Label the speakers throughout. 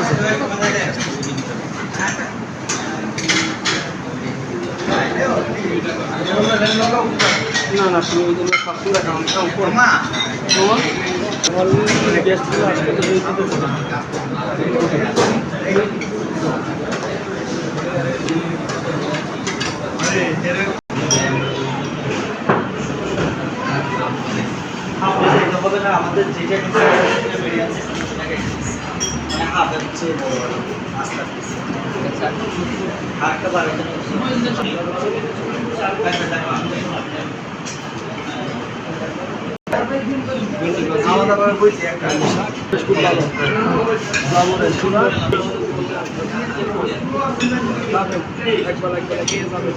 Speaker 1: আসতেছে না না তুমি ওইগুলো সব কিছু রাখা কাম করো তোমার? আমার গেস্টগুলো আসতে তো এই দিতেছে
Speaker 2: আমাদের যেটা হাফ হচ্ছে নাস্তা আরেকটা বারো একটা
Speaker 1: একবার একবার যাবেন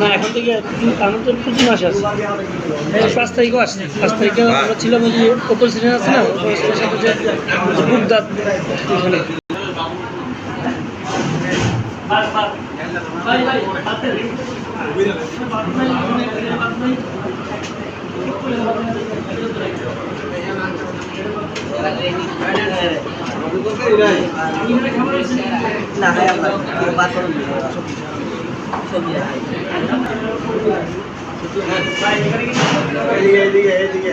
Speaker 1: না, এখন থেকে আমার তো প্রতি মাসে আছে। পাঁচ তারিখও আসছে। পাঁচ তারিখে আমরা ছিলাম ওই ওপর সিনেমা আছে না?
Speaker 2: না হয় আমরা বাদ করুন সবজি এদিকে এদিকে এদিকে।